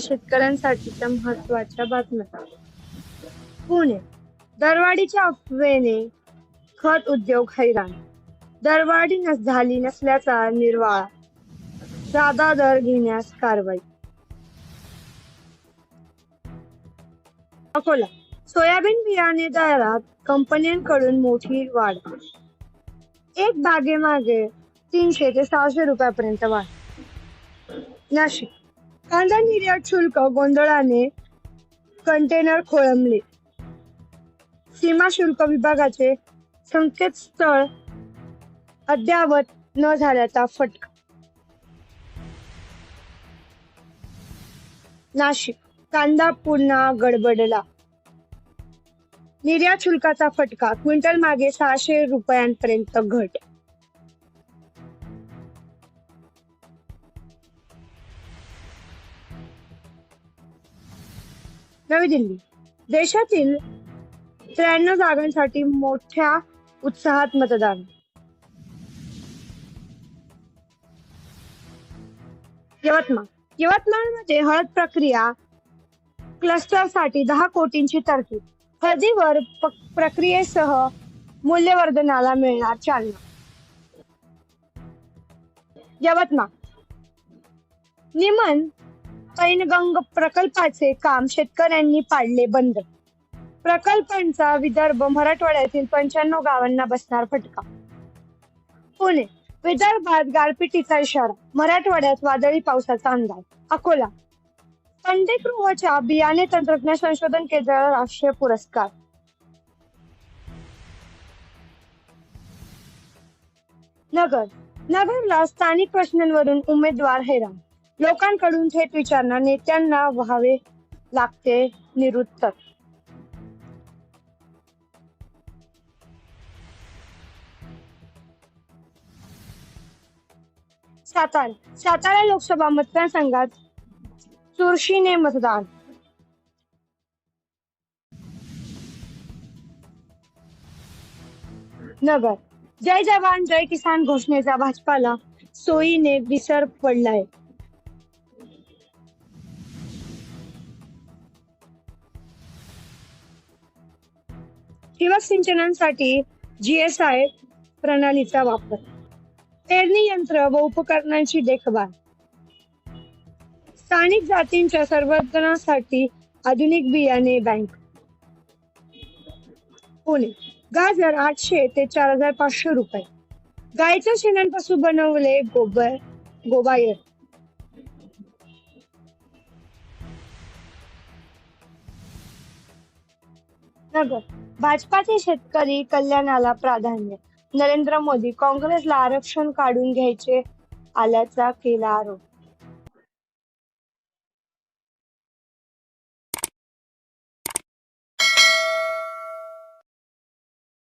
शेतकऱ्यांसाठीच्या महत्त्वाच्या बातम्या. पुणे. दरवाढीच्या अफवेने खत उद्योग हैराण. दरवाढी नस झाली नसल्याचा निर्वाळा. साधा दर घेण्यास कारवाई. अकोला. सोयाबीन बियाणे दरात कंपन्यांकडून मोठी वाढ. एक बागेमागे तीनशे ते सहाशे रुपयापर्यंत वाढ. नाशिक. कांदा निर्यात शुल्क गोंधळाने कंटेनर खोळंबले. सीमा शुल्क विभागाचे संकेतस्थळ अद्यावत न झाल्याचा फटका. नाशिक कांदा पुन्हा गडबडला. निर्यात शुल्काचा फटका क्विंटल मागे सहाशे रुपयांपर्यंत घट. नवी दिल्ली. देशातील त्र्याण्णव जागांसाठी मोठ्या उत्साहात मतदान. यवतमाळ. यवतमाळमध्ये हळद प्रक्रिया क्लस्टरसाठी दहा कोटींची तरतूद हळदीवर प्रक्रियेसह मूल्यवर्धनाला मिळणार चालना. यवतमाळ. निमन पैनगंग प्रकल्पाचे काम शेतकऱ्यांनी पाडले बंद. प्रकल्पांचा विदर्भ मराठवाड्यातील पंच्याण्णव गावांना बसणार फटका. पुणे विदर्भात गारपिटीचा इशारा मराठवाड्यात वादळी पावसाचा अंदाज अकोला. पंडितगृहाच्या बियाणे तंत्रज्ञान संशोधन केंद्राला राष्ट्रीय पुरस्कार. नगर नगरला स्थानिक प्रश्नांवरून उमेदवार हैराण लोकांकडून थेट विचारणा नेत्यांना व्हावे लागते निरुत्तर सातारा सातारा लोकसभा मतदारसंघात चुरशीने मतदान. नगर जय जवान जय किसान घोषणेचा भाजपाला सोयीने विसर पडलाय. ठिबक सिंचनासाठी जीएसआय प्रणालीचा वापर. पेरणी यंत्र व उपकरणांची देखभाल. स्थानिक जातींच्या संवर्धनासाठी आधुनिक बियाणे बँक पुणे. गाजर आठशे ते चार हजार पाचशे रुपये. गायच्या शेणांपासून बनवले गोबर गोबायर नगर भाजपाचे शेतकरी कल्याणाला प्राधान्य. नरेंद्र मोदी काँग्रेसला आरक्षण काढून घ्यायचे आल्याचा केला आरोप.